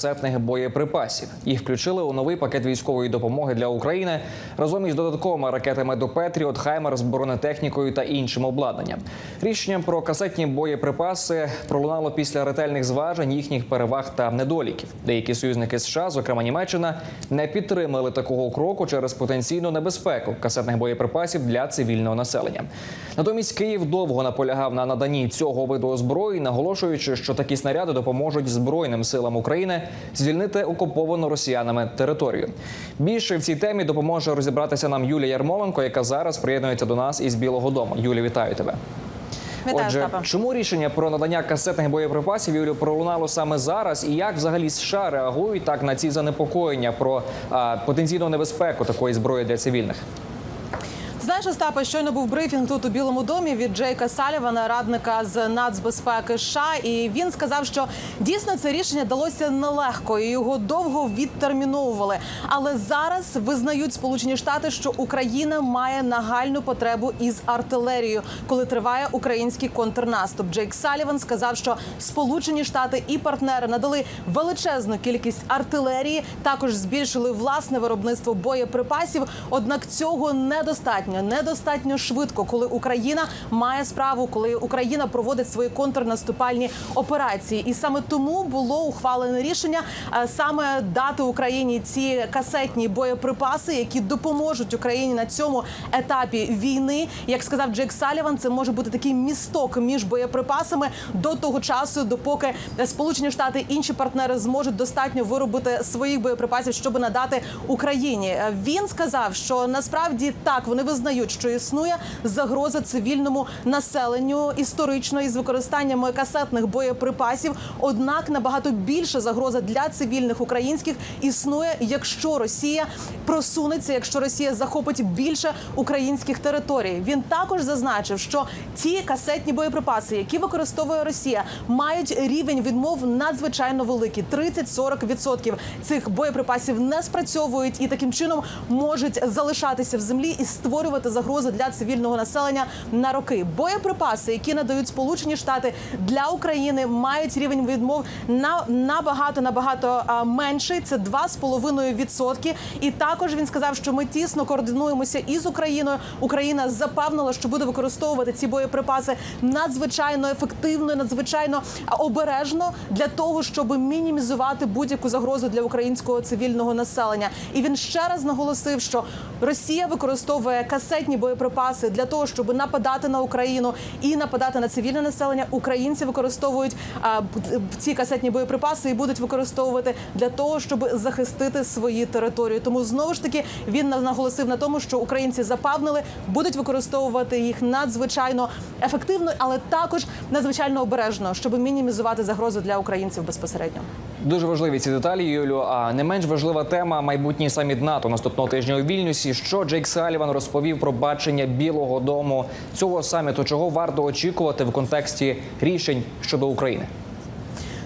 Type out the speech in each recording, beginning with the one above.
касетних боєприпасів. Їх включили у новий пакет військової допомоги для України разом із додатковими ракетами до Петріот, Хаймер з бронетехнікою та іншим обладнанням. Рішення про касетні боєприпаси пролунало після ретельних зважень їхніх переваг та недоліків. Деякі союзники США, зокрема Німеччина, не підтримали такого кроку через потенційну небезпеку касетних боєприпасів для цивільного населення. Натомість Київ довго наполягав на наданні цього виду озброєнь, наголошуючи, що такі снаряди допоможуть збройним силам України звільнити окуповану росіянами територію. Більше в цій темі допоможе розібратися нам Юлія Ярмоленко, яка зараз приєднується до нас із Білого Дому. Юлі, вітаю тебе. Вітаю, Отже, Остапе. чому рішення про надання касетних боєприпасів Юлю пролунало саме зараз, і як взагалі США реагують так на ці занепокоєння про а, потенційну небезпеку такої зброї для цивільних? Знаєш, Остапе, щойно був брифінг тут у Білому домі від Джейка Салівана, радника з нацбезпеки США, і він сказав, що дійсно це рішення далося нелегко, і його довго відтерміновували. Але зараз визнають Сполучені Штати, що Україна має нагальну потребу із артилерією, коли триває український контрнаступ. Джейк Саліван сказав, що Сполучені Штати і партнери надали величезну кількість артилерії, також збільшили власне виробництво боєприпасів. Однак цього недостатньо, недостатньо швидко, коли Україна має справу, коли Україна проводить свої контрнаступальні операції. І саме тому було ухвалене рішення е, саме дати Україні ці касетні боєприпаси, які допоможуть Україні на цьому етапі війни. Як сказав Джек Саліван, це може бути такий місток між боєприпасами до того часу, допоки Сполучені Штати і інші партнери зможуть достатньо виробити своїх боєприпасів, щоб надати Україні. Е, Він сказав, що насправді так вони визнають, що існує загроза цивільному населенню історично із використанням касетних боєприпасів. Однак набагато більша загроза для цивільних українських існує, якщо Росія просунеться, якщо Росія захопить більше українських територій. Він також зазначив, що ті касетні боєприпаси, які використовує Росія, мають рівень відмов надзвичайно великий 30-40% цих боєприпасів не спрацьовують і таким чином можуть залишатися в землі і створювати загрозу для цивільного населення на роки. Боєприпаси, які надають Сполучені Штати для України, мають рівень відмов на набагато набагато менший. Це 2,5%. І також він сказав, що ми тісно координуємося із Україною. Україна запевнила, що буде використовувати ці боєприпаси надзвичайно ефективно, надзвичайно обережно для того, щоб мінімізувати будь-яку загрозу для українського цивільного населення. І він ще раз наголосив, що Росія використовує касетні боєприпаси для того, щоб нападати на Україну і нападати на цивільне населення. Українці використовують а, ці касетні боєприпаси і будуть використовувати для того, щоб захистити свої території. Тому знову ж таки він наголосив на тому, що українці запевнили, будуть використовувати їх надзвичайно ефективно, але також надзвичайно обережно, щоб мінімізувати загрозу для українців безпосередньо. Дуже важливі ці деталі, Юлю. А не менш важлива тема майбутній саміт НАТО наступного тижня у Вільнюсі. Що Джейк Саліван розповів про бачення Білого Дому цього саміту, чого варто очікувати в контексті рішень щодо України.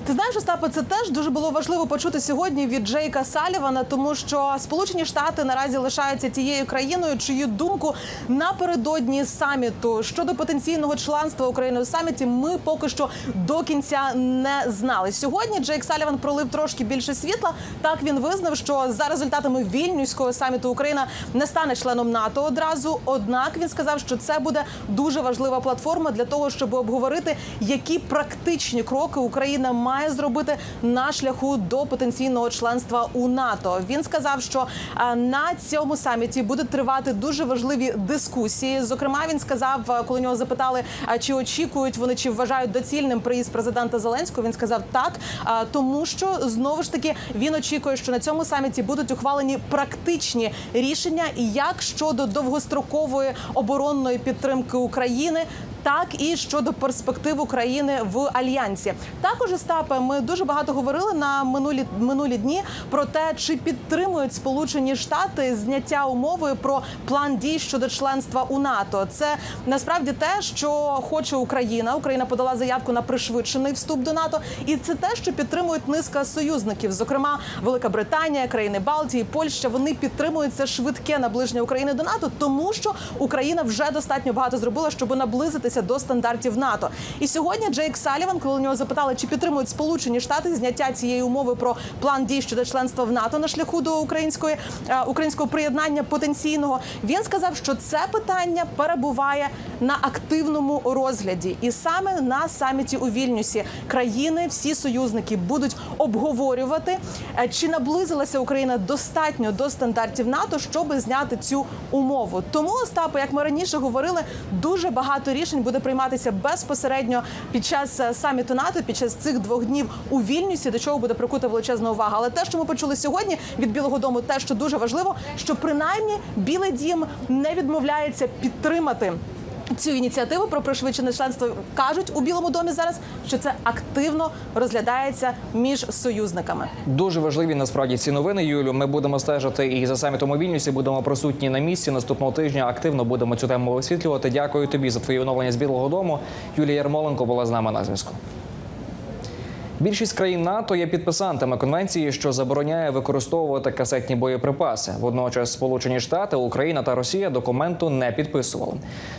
Ти знаєш, Остапе, це теж дуже було важливо почути сьогодні від Джейка Салівана, тому що Сполучені Штати наразі лишаються тією країною, чию думку напередодні саміту щодо потенційного членства України у саміті ми поки що до кінця не знали. Сьогодні Джейк Саліван пролив трошки більше світла. Так він визнав, що за результатами вільнюського саміту Україна не стане членом НАТО одразу. Однак він сказав, що це буде дуже важлива платформа для того, щоб обговорити, які практичні кроки Україна має зробити на шляху до потенційного членства у НАТО. Він сказав, що е, на цьому саміті будуть тривати дуже важливі дискусії. Зокрема, він сказав, е, коли нього запитали, а чи очікують вони, чи вважають доцільним приїзд президента Зеленського. Він сказав так, е, тому що знову ж таки він очікує, що на цьому саміті будуть ухвалені практичні рішення, як щодо довгострокової оборонної підтримки України. Так і щодо перспектив України в альянсі, також Остапе, ми дуже багато говорили на минулі минулі дні про те, чи підтримують Сполучені Штати зняття умови про план дій щодо членства у НАТО. Це насправді те, що хоче Україна. Україна подала заявку на пришвидшений вступ до НАТО, і це те, що підтримують низка союзників, зокрема Велика Британія, країни Балтії, Польща. Вони підтримують це швидке наближення України до НАТО, тому що Україна вже достатньо багато зробила, щоб наблизитися наблизитися до стандартів НАТО. І сьогодні Джейк Саліван, коли у нього запитали, чи підтримують Сполучені Штати зняття цієї умови про план дій щодо членства в НАТО на шляху до української е, українського приєднання потенційного, він сказав, що це питання перебуває на активному розгляді, і саме на саміті у Вільнюсі країни, всі союзники будуть обговорювати, е, чи наблизилася Україна достатньо до стандартів НАТО, щоб зняти цю умову. Тому Остапе, як ми раніше говорили, дуже багато рішень буде прийматися безпосередньо під час е, саміту НАТО, під час цих двох днів у Вільнюсі, до чого буде прикута величезна увага. Але те, що ми почули сьогодні від Білого Дому, те, що дуже важливо, що принаймні Білий Дім не відмовляється підтримати. Цю ініціативу про пришвидшене членство кажуть у Білому домі зараз, що це активно розглядається між союзниками. Дуже важливі насправді ці новини. Юлю. Ми будемо стежити і за самітом у. Будемо присутні на місці. Наступного тижня активно будемо цю тему висвітлювати. Дякую тобі за твої оновлення з Білого Дому. Юлія Ярмоленко була з нами на зв'язку. Більшість країн НАТО є підписантами конвенції, що забороняє використовувати касетні боєприпаси. Водночас Сполучені Штати, Україна та Росія документу не підписували.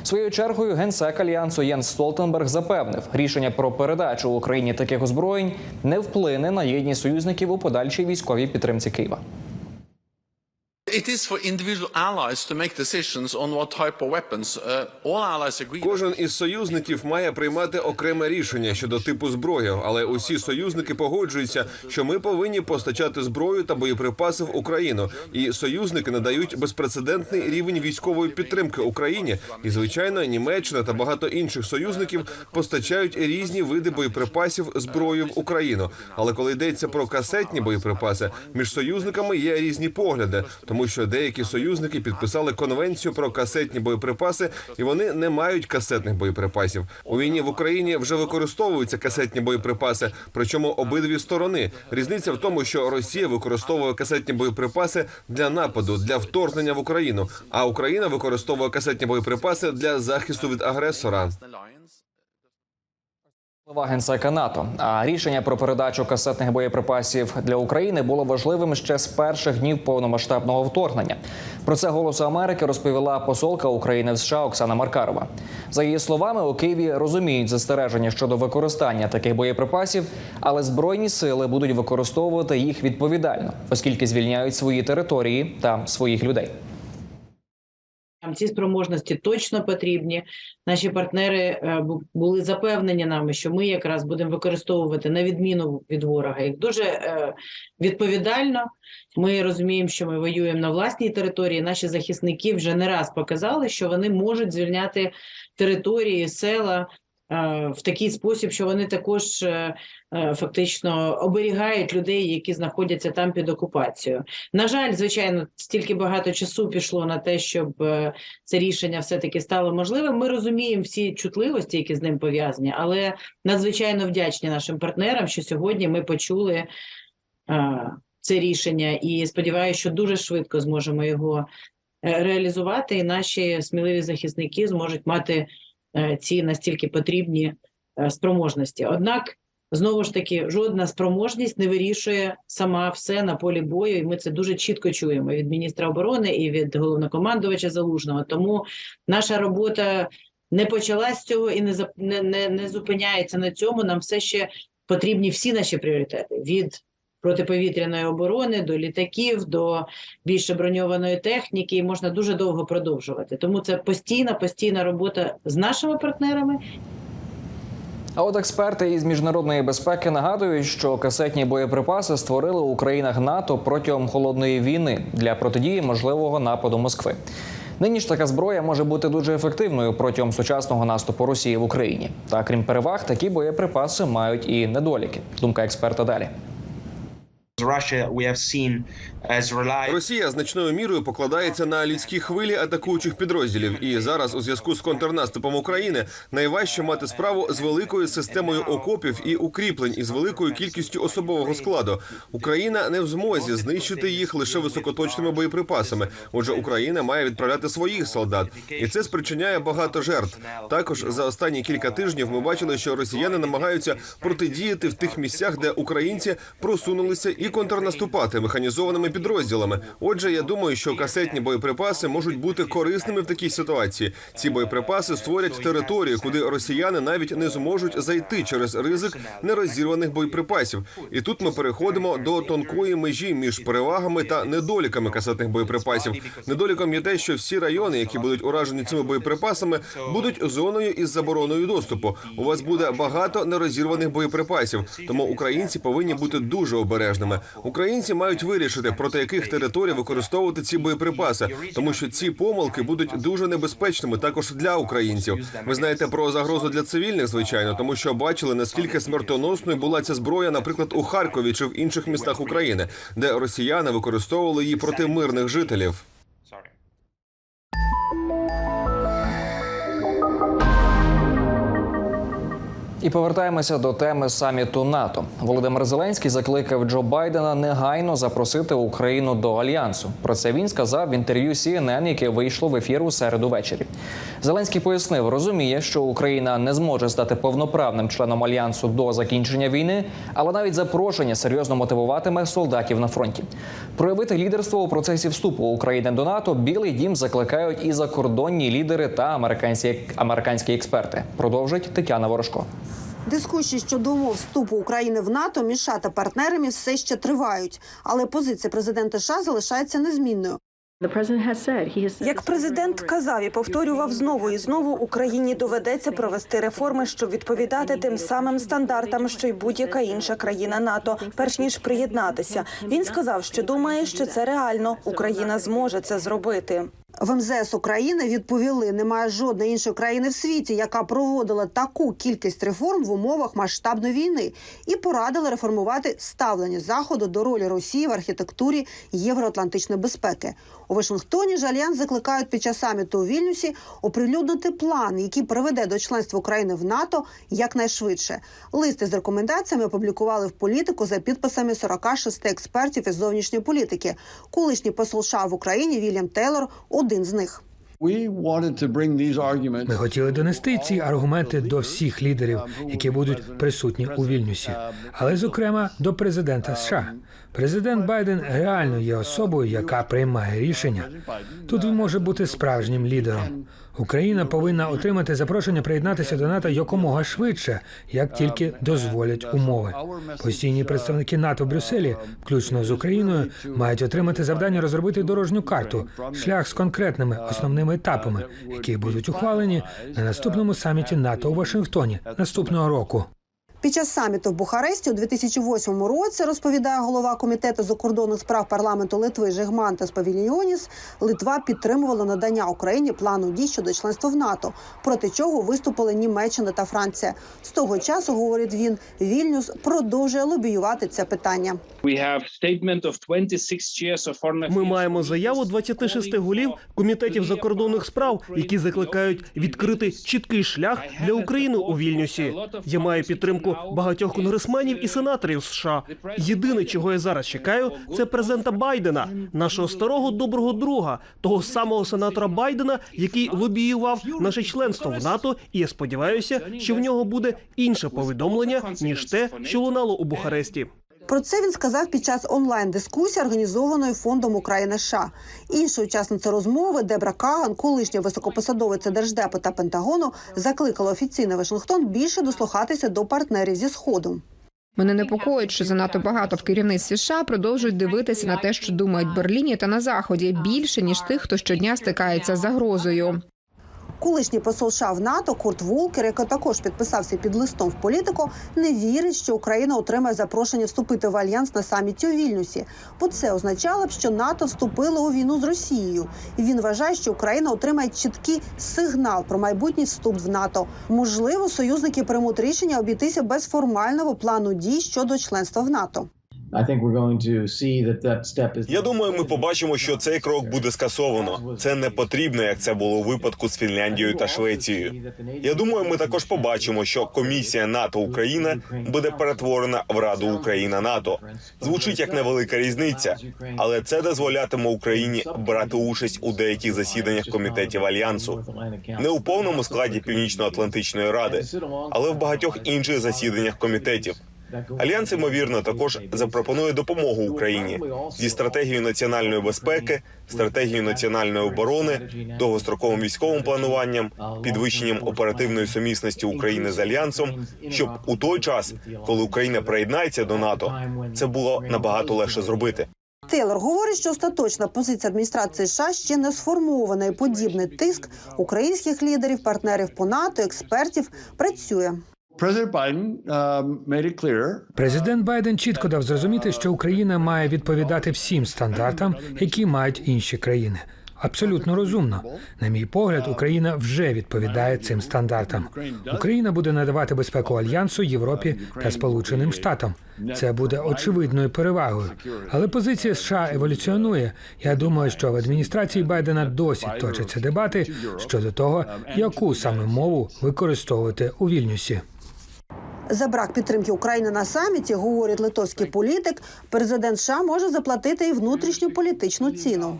Своєю чергою генсек альянсу Єнс Столтенберг запевнив, рішення про передачу Україні таких озброєнь не вплине на єдність союзників у подальшій військовій підтримці Києва. Кожен із союзників має приймати окреме рішення щодо типу зброї, але усі союзники погоджуються, що ми повинні постачати зброю та боєприпаси в Україну. І союзники надають безпрецедентний рівень військової підтримки Україні. І звичайно, Німеччина та багато інших союзників постачають різні види боєприпасів зброї в Україну. Але коли йдеться про касетні боєприпаси, між союзниками є різні погляди, тому що деякі союзники підписали конвенцію про касетні боєприпаси, і вони не мають касетних боєприпасів. У війні в Україні вже використовуються касетні боєприпаси, причому обидві сторони. Різниця в тому, що Росія використовує касетні боєприпаси для нападу, для вторгнення в Україну, а Україна використовує касетні боєприпаси для захисту від агресора. Генсека НАТО. А рішення про передачу касетних боєприпасів для України було важливим ще з перших днів повномасштабного вторгнення. Про це голосу Америки розповіла посолка України в США Оксана Маркарова. За її словами, у Києві розуміють застереження щодо використання таких боєприпасів, але збройні сили будуть використовувати їх відповідально, оскільки звільняють свої території та своїх людей. Ці спроможності точно потрібні. Наші партнери е, були запевнені нами, що ми якраз будемо використовувати на відміну від ворога їх дуже е, відповідально. Ми розуміємо, що ми воюємо на власній території. Наші захисники вже не раз показали, що вони можуть звільняти території, села. Е, В такий спосіб, що вони також е, е, фактично оберігають людей, які знаходяться там під окупацією. На жаль, звичайно, стільки багато часу пішло на те, щоб це рішення все-таки стало можливим. Ми розуміємо всі чутливості, які з ним пов'язані, але надзвичайно вдячні нашим партнерам, що сьогодні ми почули це рішення, і сподіваюся, що дуже швидко зможемо його реалізувати, і наші сміливі захисники зможуть мати ці настільки потрібні е, спроможності. Однак. Знову ж таки, жодна спроможність не вирішує сама все на полі бою, і ми це дуже чітко чуємо від міністра оборони і від головнокомандувача Залужного. Тому наша робота не почалась з цього і не, не, не зупиняється на цьому. Нам все ще потрібні всі наші пріоритети від протиповітряної оборони до літаків, до більше броньованої техніки. І можна дуже довго продовжувати. Тому це постійна, постійна робота з нашими партнерами А от експерти із міжнародної безпеки нагадують, що касетні боєприпаси створили у країнах НАТО протягом холодної війни для протидії можливого нападу Москви. Нині ж така зброя може бути дуже ефективною протягом сучасного наступу Росії в Україні. Та крім переваг, такі боєприпаси мають і недоліки. Думка експерта далі. Росія значною мірою покладається на людські хвилі атакуючих підрозділів. І зараз, у зв'язку з контрнаступом України, найважче мати справу з великою системою окопів і укріплень із великою кількістю особового складу. Україна не в змозі знищити їх лише високоточними боєприпасами. Отже, Україна має відправляти своїх солдат, і це спричиняє багато жертв. Також за останні кілька тижнів ми бачили, що росіяни намагаються протидіяти в тих місцях, де українці просунулися і і контрнаступати механізованими підрозділами. Отже, я думаю, що касетні боєприпаси можуть бути корисними в такій ситуації. Ці боєприпаси створять територію, куди росіяни навіть не зможуть зайти через ризик нерозірваних боєприпасів. І тут ми переходимо до тонкої межі між перевагами та недоліками касетних боєприпасів. Недоліком є те, що всі райони, які будуть уражені цими боєприпасами, будуть зоною із забороною доступу. У вас буде багато нерозірваних боєприпасів, тому українці повинні бути дуже обережними. Українці мають вирішити проти яких територій використовувати ці боєприпаси, тому що ці помилки будуть дуже небезпечними також для українців. Ви знаєте про загрозу для цивільних, звичайно, тому що бачили наскільки смертоносною була ця зброя, наприклад, у Харкові чи в інших містах України, де росіяни використовували її проти мирних жителів. І повертаємося до теми саміту НАТО. Володимир Зеленський закликав Джо Байдена негайно запросити Україну до альянсу. Про це він сказав в інтерв'ю CNN, яке вийшло в ефір у середу ввечері. Зеленський пояснив, розуміє, що Україна не зможе стати повноправним членом альянсу до закінчення війни, але навіть запрошення серйозно мотивуватиме солдатів на фронті. Проявити лідерство у процесі вступу України до НАТО Білий Дім закликають і закордонні лідери та американські американські експерти. Продовжить Тетяна Ворожко. Дискусії щодо умов вступу України в НАТО між США та партнерами все ще тривають, але позиція президента США залишається незмінною. Як президент казав і повторював знову і знову, Україні доведеться провести реформи, щоб відповідати тим самим стандартам, що й будь-яка інша країна НАТО, перш ніж приєднатися. Він сказав, що думає, що це реально. Україна зможе це зробити. В МЗС України відповіли, немає жодної іншої країни в світі, яка проводила таку кількість реформ в умовах масштабної війни, і порадили реформувати ставлення заходу до ролі Росії в архітектурі євроатлантичної безпеки. У Вашингтоні ж альянс закликають під час саміту у Вільнюсі оприлюднити план, який приведе до членства України в НАТО якнайшвидше. Листи з рекомендаціями опублікували в політику за підписами 46 експертів із зовнішньої політики. Колишній посол США в Україні Вільям Тейлор один з них. Ми хотіли донести ці аргументи до всіх лідерів, які будуть присутні у Вільнюсі, але зокрема до президента США. Президент Байден реально є особою, яка приймає рішення. Тут він може бути справжнім лідером. Україна повинна отримати запрошення приєднатися до НАТО якомога швидше, як тільки дозволять умови. Постійні представники НАТО в Брюсселі, включно з Україною, мають отримати завдання розробити дорожню карту, шлях з конкретними основними етапами, які будуть ухвалені на наступному саміті НАТО у Вашингтоні наступного року. Під час саміту в Бухаресті у 2008 році розповідає голова комітету закордонних справ парламенту Литви Жигмантес Павільйоніс, Литва підтримувала надання Україні плану дій щодо членства в НАТО, проти чого виступили Німеччина та Франція. З того часу, говорить він, Вільнюс продовжує лобіювати це питання. Ми маємо заяву 26 голів комітетів закордонних справ, які закликають відкрити чіткий шлях для України у Вільнюсі. Я маю підтримку багатьох конгресменів і сенаторів США. Єдине, чого я зараз чекаю, це президента Байдена, нашого старого доброго друга, того самого сенатора Байдена, який лобіював наше членство в НАТО. І я сподіваюся, що в нього буде інше повідомлення ніж те, що лунало у Бухаресті. Про це він сказав під час онлайн-дискусії, організованої фондом України США. Інша учасниця розмови Дебра Каган, колишня високопосадовиця держдепу та Пентагону, закликала офіційний Вашингтон більше дослухатися до партнерів зі сходу. Мене непокоїть, що занадто багато в керівництві США продовжують дивитися на те, що думають Берліні та на заході більше ніж тих, хто щодня стикається з загрозою. Колишній посол США в НАТО Курт Волкер, який також підписався під листом в політику, не вірить, що Україна отримає запрошення вступити в альянс на саміті у Вільнюсі, бо це означало б, що НАТО вступило у війну з Росією. І він вважає, що Україна отримає чіткий сигнал про майбутній вступ в НАТО. Можливо, союзники приймуть рішення обійтися без формального плану дій щодо членства в НАТО. Я думаю, ми побачимо, що цей крок буде скасовано. Це не потрібно, як це було у випадку з Фінляндією та Швецією. Я думаю, ми також побачимо, що комісія НАТО Україна буде перетворена в Раду Україна НАТО. Звучить як невелика різниця, але це дозволятиме Україні брати участь у деяких засіданнях комітетів альянсу, не у повному складі Північно-Атлантичної ради, але в багатьох інших засіданнях комітетів. Альянс ймовірно також запропонує допомогу Україні зі стратегією національної безпеки, стратегією національної оборони, довгостроковим військовим плануванням, підвищенням оперативної сумісності України з альянсом, щоб у той час, коли Україна приєднається до НАТО, це було набагато легше зробити. Тейлор говорить, що остаточна позиція адміністрації США ще не сформована, і подібний тиск українських лідерів, партнерів по НАТО, експертів працює. Президент Байден чітко дав зрозуміти, що Україна має відповідати всім стандартам, які мають інші країни. Абсолютно розумно. На мій погляд, Україна вже відповідає цим стандартам. Україна буде надавати безпеку альянсу, Європі та Сполученим Штатам. Це буде очевидною перевагою. Але позиція США еволюціонує. Я думаю, що в адміністрації Байдена досі точаться дебати щодо того, яку саме мову використовувати у Вільнюсі. За брак підтримки України на саміті, говорить литовський політик, президент США може заплатити і внутрішню політичну ціну.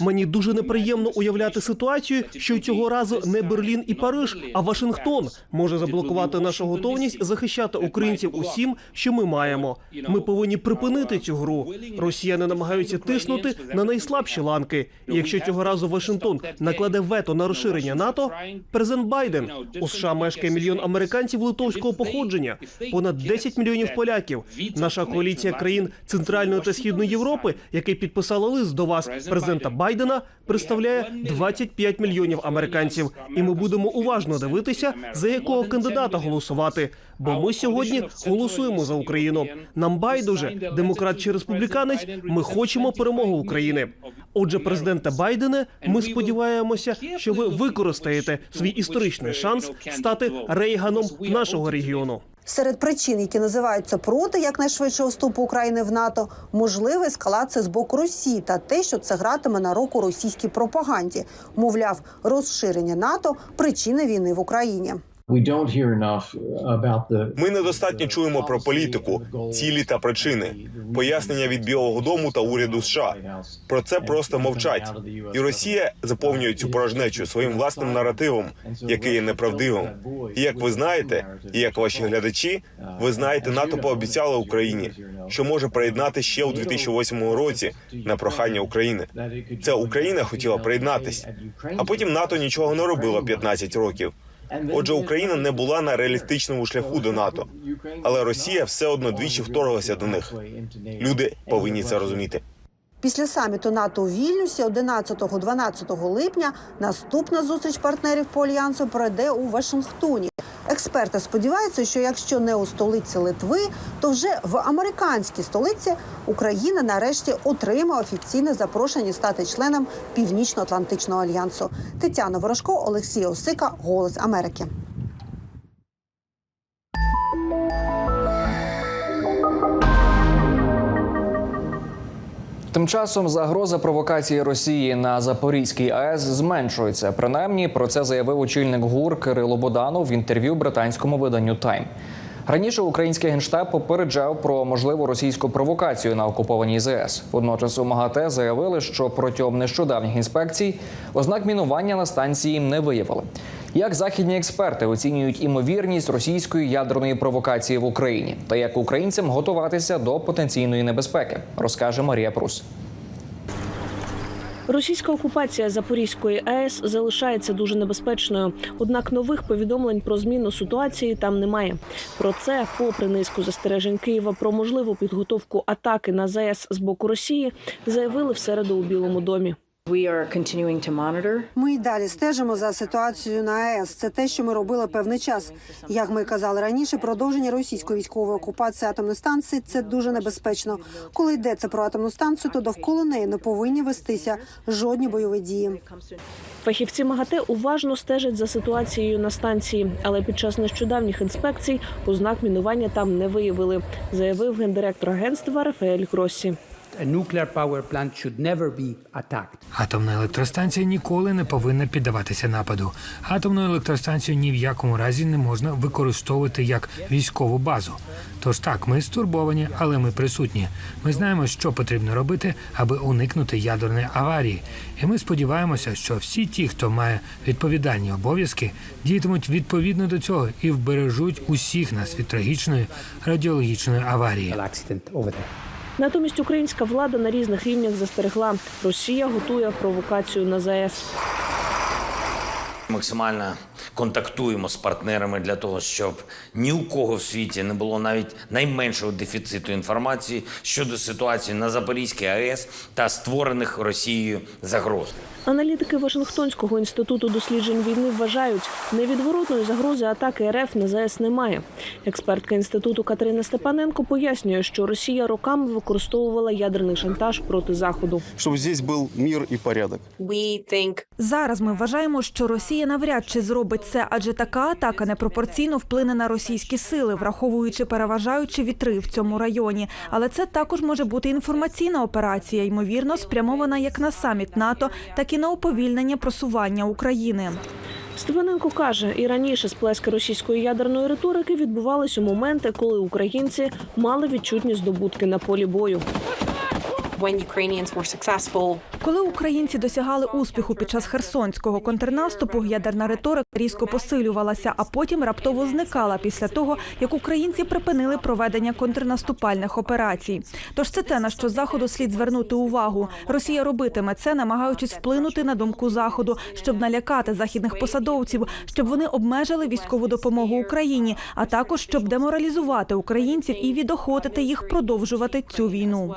Мені дуже неприємно уявляти ситуацію, що цього разу не Берлін і Париж, а Вашингтон може заблокувати нашу готовність захищати українців усім, що ми маємо. Ми повинні припинити цю гру. Росіяни намагаються тиснути на найслабші ланки. І якщо цього разу Вашингтон накладе вето на розширення НАТО, президент Байден у США мешкає мільйон американців литовського походження, понад 10 мільйонів поляків. Наша коаліція країн Центральної та Східної Європи, який підписала лист до вас, президента Байдена, представляє 25 мільйонів американців. І ми будемо уважно дивитися, за якого кандидата голосувати. Бо ми сьогодні голосуємо за Україну. Нам байдуже, демократ чи республіканець. Ми хочемо перемоги України. Отже, президента Байдене, ми сподіваємося, що ви використаєте свій історичний шанс стати Рейганом нашого регіону. Серед причин, які називаються проти якнайшвидшого вступу України в НАТО, можлива ескалація з боку Росії та те, що це гратиме на руку російській пропаганді. Мовляв, розширення НАТО причина війни в Україні. Ми недостатньо чуємо про політику, цілі та причини, пояснення від Білого Дому та уряду США. Про це просто мовчать. І Росія заповнює цю порожнечу своїм власним наративом, який є неправдивим. І як ви знаєте, і як ваші глядачі, ви знаєте, НАТО пообіцяло Україні, що може приєднати ще у 2008 році на прохання України. Це Україна хотіла приєднатись, а потім НАТО нічого не робило 15 років. Отже, Україна не була на реалістичному шляху до НАТО, але Росія все одно двічі вторглася до них. Люди повинні це розуміти. Після саміту НАТО у Вільнюсі 11-12 липня наступна зустріч партнерів по альянсу пройде у Вашингтоні. Експерти сподіваються, що якщо не у столиці Литви, то вже в американській столиці Україна нарешті отримає офіційне запрошення стати членом Північно-Атлантичного альянсу. Тетяна Ворожко, Олексій Осика, Голос Америки. Тим часом загроза провокації Росії на Запорізькій АЕС зменшується. Принаймні про це заявив очільник ГУР Кирило Боданов в інтерв'ю британському виданню Тайм. Раніше український генштаб попереджав про можливу російську провокацію на окупованій ЗС. Водночас у МАГАТЕ заявили, що протягом нещодавніх інспекцій ознак мінування на станції не виявили. Як західні експерти оцінюють імовірність російської ядерної провокації в Україні та як українцям готуватися до потенційної небезпеки, розкаже Марія Прус. Російська окупація Запорізької АЕС залишається дуже небезпечною. Однак нових повідомлень про зміну ситуації там немає. Про це, попри низку застережень Києва про можливу підготовку атаки на ЗАЕС з боку Росії, заявили в середу у Білому домі. Ми й далі стежимо за ситуацією на АЕС. Це те, що ми робили певний час. Як ми казали раніше, продовження російської військової окупації атомної станції це дуже небезпечно. Коли йдеться про атомну станцію, то довкола неї не повинні вестися жодні бойові дії. Фахівці МАГАТЕ уважно стежать за ситуацією на станції, але під час нещодавніх інспекцій ознак мінування там не виявили, заявив гендиректор агентства Рафаель Гроссі. A nuclear power plant should never be attacked. Атомна електростанція ніколи не повинна піддаватися нападу. Атомну електростанцію ні в якому разі не можна використовувати як військову базу. Тож так, ми стурбовані, але ми присутні. Ми знаємо, що потрібно робити, аби уникнути ядерної аварії. І ми сподіваємося, що всі ті, хто має відповідальні обов'язки, діятимуть відповідно до цього і вбережуть усіх нас від трагічної радіологічної аварії. Натомість українська влада на різних рівнях застерегла, Росія готує провокацію на ЗАЕС. Максимально контактуємо з партнерами для того, щоб ні у кого в світі не було навіть найменшого дефіциту інформації щодо ситуації на Запорізькій АЕС та створених Росією загроз. Аналітики Вашингтонського інституту досліджень війни вважають, невідворотної загрози атаки РФ на ЗАЕС немає. Експертка інституту Катерина Степаненко пояснює, що Росія роками використовувала ядерний шантаж проти заходу. Щоб здесь був мир і порядок. Зараз ми вважаємо, що Росія навряд чи зробить це, адже така атака непропорційно вплине на російські сили, враховуючи переважаючі вітри в цьому районі. Але це також може бути інформаційна операція, ймовірно, спрямована як на саміт НАТО, так і на уповільнення просування України. Степаненко каже, і раніше сплески російської ядерної риторики відбувались у моменти, коли українці мали відчутні здобутки на полі бою. Коли українці досягали успіху під час херсонського контрнаступу, ядерна риторика різко посилювалася, а потім раптово зникала після того, як українці припинили проведення контрнаступальних операцій. Тож це те, на що заходу слід звернути увагу. Росія робитиме це, намагаючись вплинути на думку заходу, щоб налякати західних посадовців, щоб вони обмежили військову допомогу Україні, а також щоб деморалізувати українців і відохотити їх продовжувати цю війну.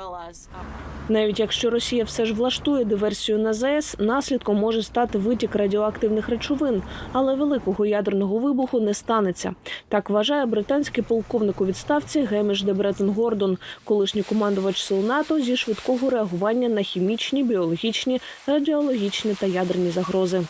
Навіть якщо Росія все ж влаштує диверсію на ЗАЕС, наслідком може стати витік радіоактивних речовин, але великого ядерного вибуху не станеться. Так вважає британський полковник у відставці Геміш де Бреттон Гордон, колишній командувач сил НАТО зі швидкого реагування на хімічні, біологічні, радіологічні та ядерні загрози.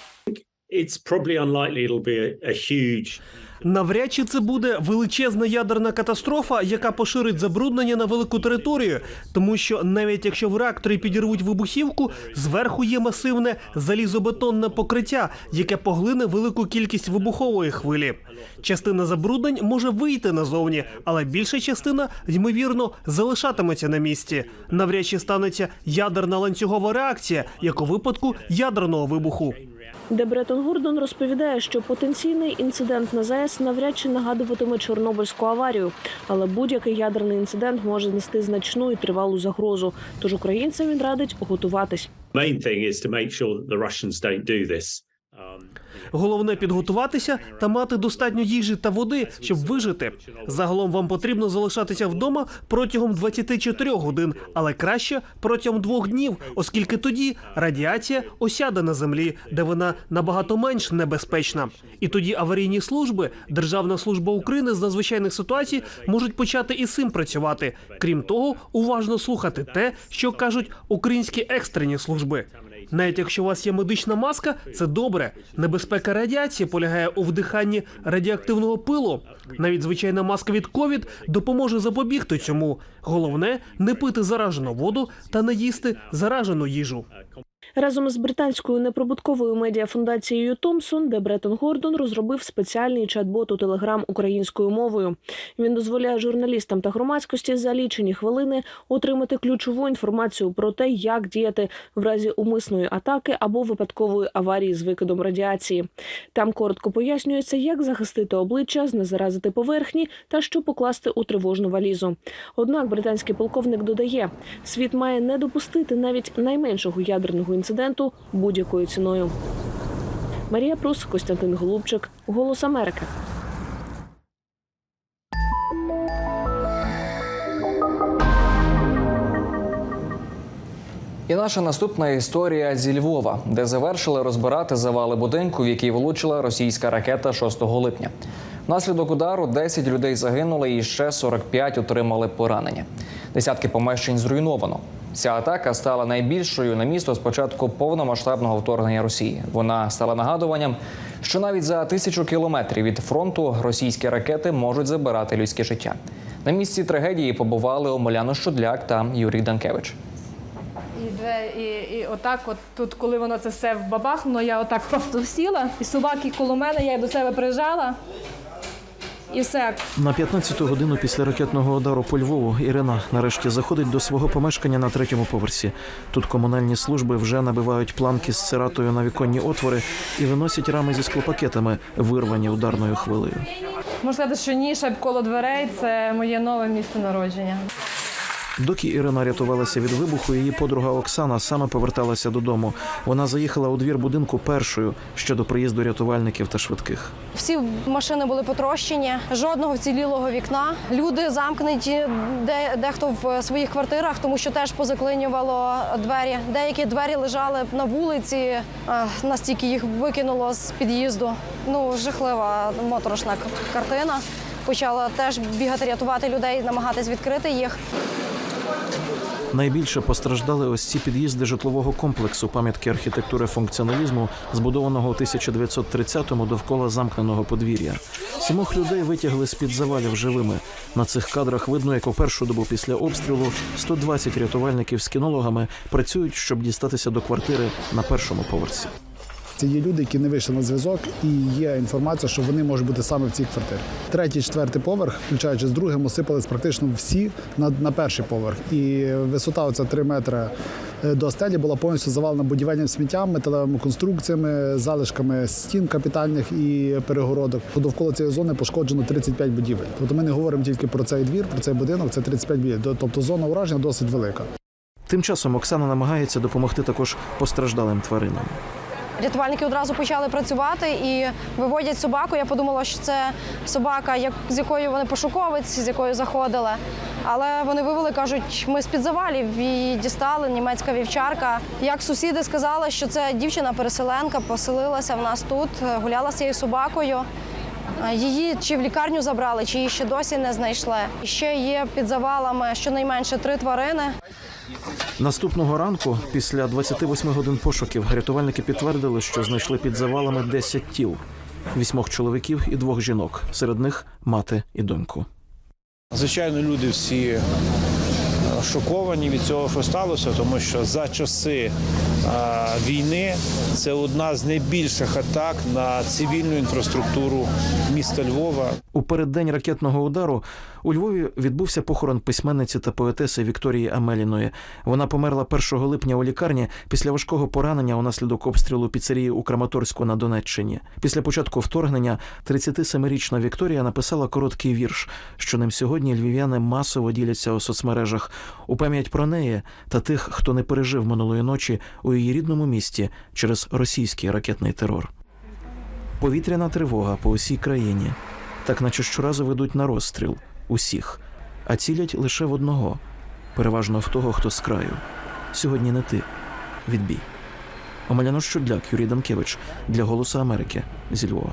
Навряд чи це буде величезна ядерна катастрофа, яка поширить забруднення на велику територію, тому що навіть якщо в реакторі підірвуть вибухівку, зверху є масивне залізобетонне покриття, яке поглине велику кількість вибухової хвилі. Частина забруднень може вийти назовні, але більша частина, ймовірно, залишатиметься на місці. Навряд чи станеться ядерна ланцюгова реакція, як у випадку ядерного вибуху. Де Бретон Гордон розповідає, що потенційний інцидент на ЗАЕС навряд чи нагадуватиме Чорнобильську аварію, але будь-який ядерний інцидент може нести значну і тривалу загрозу. Тож українцям він радить готуватись. main thing sure. Головне підготуватися та мати достатньо їжі та води, щоб вижити. Загалом вам потрібно залишатися вдома протягом 24 годин, але краще протягом двох днів, оскільки тоді радіація осяде на землі, де вона набагато менш небезпечна. І тоді аварійні служби, Державна служба України з надзвичайних ситуацій можуть почати і цим працювати. Крім того, уважно слухати те, що кажуть українські екстрені служби. Навіть якщо у вас є медична маска, це добре. Небезпека радіації полягає у вдиханні радіоактивного пилу. Навіть звичайна маска від ковід допоможе запобігти цьому. Головне не пити заражену воду та не їсти заражену їжу. Разом з британською неприбутковою медіафундацією Томсон, де Бретон Гордон розробив спеціальний чат-бот у Телеграм українською мовою. Він дозволяє журналістам та громадськості за лічені хвилини отримати ключову інформацію про те, як діяти в разі умисної атаки або випадкової аварії з викидом радіації. Там коротко пояснюється, як захистити обличчя, знезаразити поверхні та що покласти у тривожну валізу. Однак британський полковник додає, світ має не допустити навіть найменшого ядерного інциденту будь-якою ціною. Марія Прус, Костянтин Голубчик, Голос Америки. І наша наступна історія зі Львова, де завершили розбирати завали будинку, в який влучила російська ракета 6 липня. Внаслідок удару 10 людей загинули і ще 45 отримали поранення. Десятки помешкань зруйновано. Ця атака стала найбільшою на місто з початку повномасштабного вторгнення Росії. Вона стала нагадуванням, що навіть за тисячу кілометрів від фронту російські ракети можуть забирати людське життя. На місці трагедії побували Омеляно Щудляк та Юрій Данкевич. І, і, отак, от тут, коли воно це все вбабахнуло, я отак просто сіла, і собаки коло мене, я їх до себе прижала. І все. На 15-ту годину після ракетного удару по Львову Ірина нарешті заходить до свого помешкання на третьому поверсі. Тут комунальні служби вже набивають планки з циратою на віконні отвори і виносять рами зі склопакетами, вирвані ударною хвилею. Можна сказати, що ніша коло дверей це моє нове місце народження. Доки Ірина рятувалася від вибуху, її подруга Оксана саме поверталася додому. Вона заїхала у двір будинку першою ще до приїзду рятувальників та швидких. Всі машини були потрощені, жодного вцілілого вікна. Люди замкнуті, де дехто в своїх квартирах, тому що теж позаклинювало двері. Деякі двері лежали на вулиці, е, настільки їх викинуло з під'їзду. Ну жахлива моторошна картина. Почала теж бігати, рятувати людей, намагатись відкрити їх. Найбільше постраждали ось ці під'їзди житлового комплексу пам'ятки архітектури функціоналізму, збудованого у 1930-му довкола замкненого подвір'я. Сімох людей витягли з під завалів живими. На цих кадрах видно, як у першу добу після обстрілу 120 рятувальників з кінологами працюють, щоб дістатися до квартири на першому поверсі. Це є люди, які не вийшли на зв'язок, і є інформація, що вони можуть бути саме в цій квартирі. Третій, четвертий поверх, включаючи з другим, осипались практично всі на, на перший поверх. І висота оця 3 метри е, до стелі була повністю завалена будівельним сміттям, металевими конструкціями, залишками стін капітальних і перегородок. Довкола цієї зони пошкоджено 35 будівель. Тобто ми не говоримо тільки про цей двір, про цей будинок, це 35 будівель. Тобто зона ураження досить велика. Тим часом Оксана намагається допомогти також постраждалим тваринам. Рятувальники одразу почали працювати і виводять собаку. Я подумала, що це собака, з якою вони пошуковець, з якою заходили. Але вони вивели, кажуть, ми з-під завалів її дістали, німецька вівчарка. Як сусіди сказали, що це дівчина-переселенка, поселилася в нас тут, гуляла з цією собакою. Її чи в лікарню забрали, чи її ще досі не знайшли. Ще є під завалами щонайменше три тварини. Наступного ранку, після 28 годин пошуків, рятувальники підтвердили, що знайшли під завалами 10 тіл: вісьмох чоловіків і двох жінок. Серед них мати і доньку. Звичайно, люди всі шоковані від цього, що сталося, тому що за часи війни це одна з найбільших атак на цивільну інфраструктуру міста Львова. У переддень ракетного удару у Львові відбувся похорон письменниці та поетеси Вікторії Амеліної. Вона померла 1 липня у лікарні після важкого поранення унаслідок обстрілу піцерії у Краматорську на Донеччині. Після початку вторгнення 37-річна Вікторія написала короткий вірш, що ним сьогодні львів'яни масово діляться у соцмережах у пам'ять про неї та тих, хто не пережив минулої ночі у її рідному місті через російський ракетний терор. Повітряна тривога по усій країні, так наче щоразу ведуть на розстріл усіх, а цілять лише в одного, переважно в того, хто з краю. Сьогодні не ти. Відбій. Омеляно Щудляк, Юрій Данкевич для Голосу Америки зі Львова.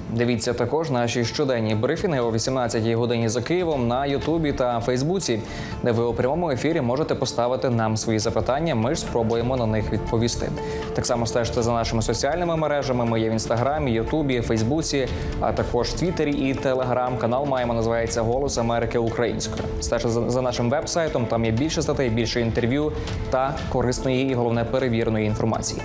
Дивіться також наші щоденні брифінги о 18-й годині за Києвом на Ютубі та Фейсбуці, де ви у прямому ефірі можете поставити нам свої запитання. Ми ж спробуємо на них відповісти. Так само стежте за нашими соціальними мережами. Ми є в інстаграмі, Ютубі, Фейсбуці, а також Твіттері і Телеграм. Канал маємо називається Голос Америки Українською. Стежте за нашим вебсайтом. Там є більше статей, більше інтерв'ю та корисної і головне перевіреної інформації.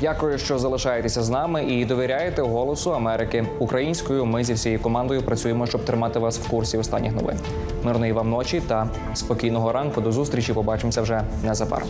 Дякую, що залишаєтеся з нами і довіряєте голосу Америки українською. Ми зі всією командою працюємо, щоб тримати вас в курсі останніх новин. Мирної вам ночі та спокійного ранку. До зустрічі. Побачимося вже незабаром.